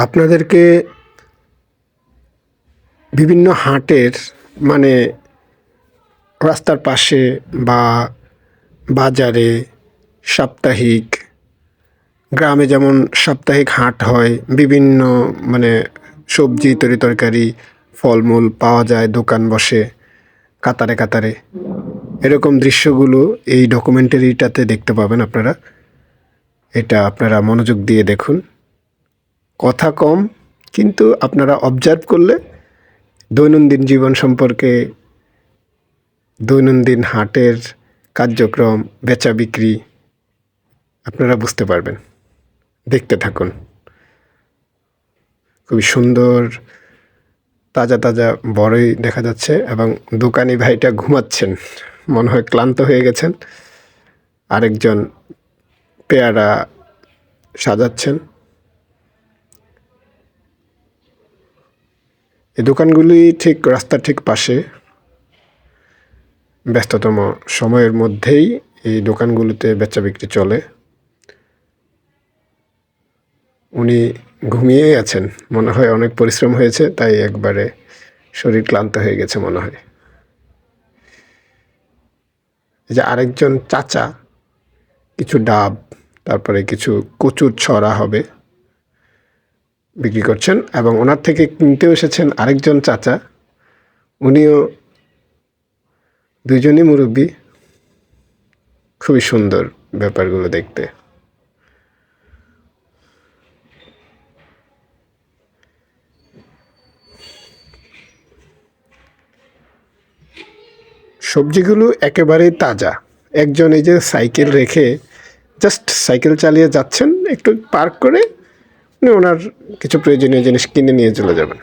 আপনাদেরকে বিভিন্ন হাটের মানে রাস্তার পাশে বা বাজারে সাপ্তাহিক, গ্রামে যেমন সাপ্তাহিক হাট হয়, বিভিন্ন মানে সবজি তরি তরকারি, ফলমূল পাওয়া যায়, দোকান বসে কাতারে কাতারে। এরকম দৃশ্যগুলো এই ডকুমেন্টারিটাতে দেখতে পাবেন আপনারা। এটা আপনারা মনোযোগ দিয়ে দেখুন। কথা কম, কিন্তু আপনারা অবজার্ভ করলে দৈনন্দিন জীবন সম্পর্কে দৈনন্দিন হাটের কার্যক্রম, বেচা বিক্রি আপনারা বুঝতে পারবেন। দেখতে থাকুন। খুবই সুন্দর, তাজা তাজা বড়ই দেখা যাচ্ছে এবং দোকানি ভাইটা ঘুমাচ্ছেন। মনে হয় ক্লান্ত হয়ে গেছেন। আরেকজন পেয়ারা সাজাচ্ছেন। এই দোকানগুলি ঠিক রাস্তার ঠিক পাশে। ব্যস্ততম সময়ের মধ্যেই এই দোকানগুলোতে বেচা বিক্রি চলে। উনি ঘুমিয়েই আছেন, মনে হয় অনেক পরিশ্রম হয়েছে, তাই একবারে শরীর ক্লান্ত হয়ে গেছে মনে হয়। এই যে আরেকজন চাচা, কিছু ডাব, তারপরে কিছু কচুর ছড়া হবে। বিক্রি করছেন এবং ওনার থেকে কিনতেও এসেছেন আরেকজন চাচা। উনিও দুজনই মুরব্বী। খুবই সুন্দর ব্যাপারগুলো দেখতে। সবজিগুলো একেবারেই তাজা। একজন এই যে সাইকেল রেখে জাস্ট সাইকেল চালিয়ে যাচ্ছেন, একটু পার্ক করে উনি ওনার কিছু প্রয়োজনীয় জিনিস কিনে নিয়ে চলে যাবেন।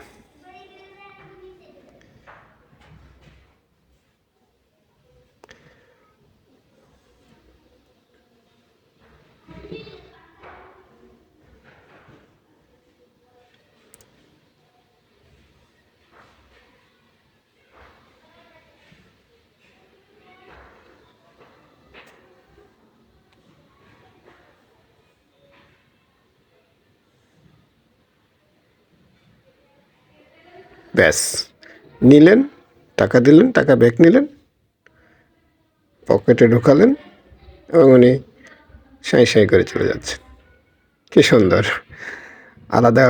ব্যাস। নিলেন, টাকা দিলেন, টাকা ব্যাক নিলেন, পকেটে ঢুকালেন এবং উনি সাঁই সাঁই করে চলে যাচ্ছেন। কী সুন্দর। আলাদা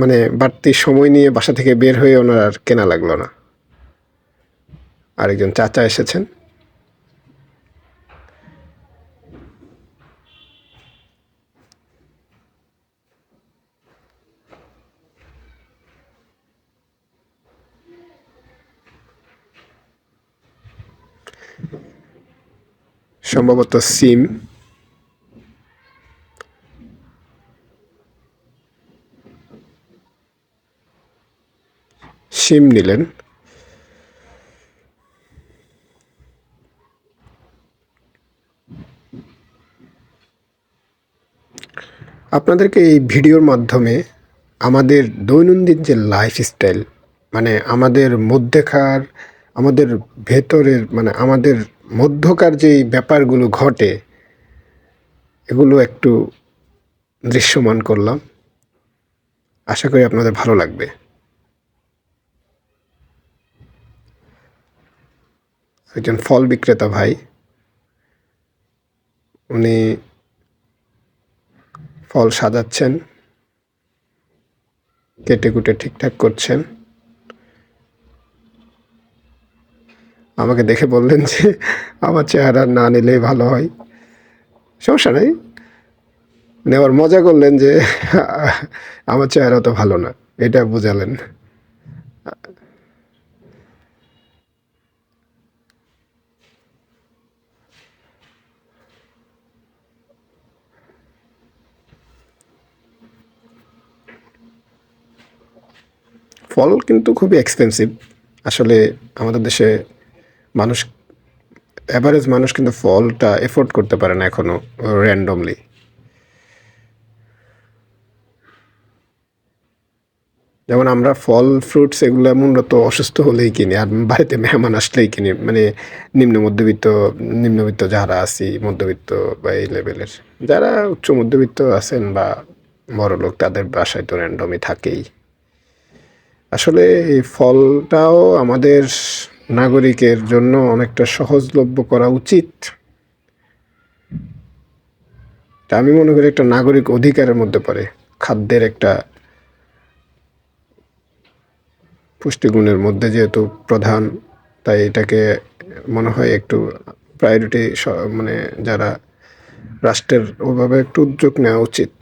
মানে বাড়তি সময় নিয়ে বাসা থেকে বের হয়ে ওনার আর কেনা লাগল না। আরেকজন চাচা এসেছেন। সম্ভবত সিম। সিম নিলেন। আপনাদেরকে এই ভিডিওর মাধ্যমে আমাদের দৈনন্দিন যে লাইফস্টাইল মানে আমাদের মধ্যেকার, আমাদের ভেতরের মানে আমাদের মধ্যকার যেই ব্যাপারগুলো ঘটে, এগুলো একটু দৃশ্যমান করলাম। আশা করি আপনাদের ভালো লাগবে। একজন ফল বিক্রেতা ভাই, উনি ফল সাজাচ্ছেন, কেটে কুটে ঠিকঠাক করছেন। আমাকে দেখে বললেন যে আমার চেহারা না নিলেই ভালো হয়। সমস্যা নেই। নেওয়ার মজা করলেন যে আমার চেহারা তো ভালো না, এটা বোঝালেন। ফল কিন্তু খুবই এক্সপেন্সিভ আসলে আমাদের দেশে মানুষ অ্যাভারেজ মানুষ কিন্তু ফলটা এফোর্ড করতে পারে না এখনও র্যান্ডমলি যেমন আমরা ফল ফ্রুটস এগুলো মূলত অসুস্থ হলেই কিনি, আর বাড়িতে মেহমান আসলেই কিনি। মানে নিম্ন মধ্যবিত্ত, নিম্নবিত্ত যারা আছি, মধ্যবিত্ত বা এই লেভেলের যারা উচ্চ মধ্যবিত্ত আছেন বা বড় লোক, তাদের বাসায় তো র্যান্ডমই থাকেই। আসলে এই ফলটাও আমাদের নাগরিকের জন্য অনেকটা সহজলভ্য করা উচিত। আমি মনে করি একটা নাগরিক অধিকারের মধ্যে পড়ে। খাদ্যের একটা পুষ্টিগুণের মধ্যে যেহেতু প্রধান, তাই এটাকে মনে হয় একটু প্রায়োরিটি মানে যারা রাষ্ট্রের ওভাবে একটু উদ্যোগ নেওয়া উচিত।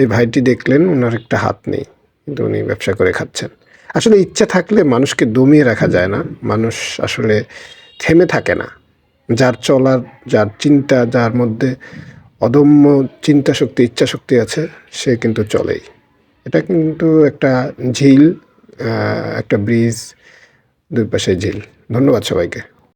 এই ভাইটি দেখলেন ওনার একটা হাত নেই, কিন্তু উনি ব্যবসা করে খাচ্ছেন। আসলে ইচ্ছা থাকলে মানুষকে দমিয়ে রাখা যায় না। মানুষ আসলে থেমে থাকে না। যার চলার, যার চিন্তা, যার মধ্যে অদম্য চিন্তা শক্তি ইচ্ছা শক্তি আছে, সে কিন্তু চলেই। এটা কিন্তু একটা ঝিল একটা ব্রিজ, দুই পাশে ঝিল। ধন্যবাদ সবাইকে।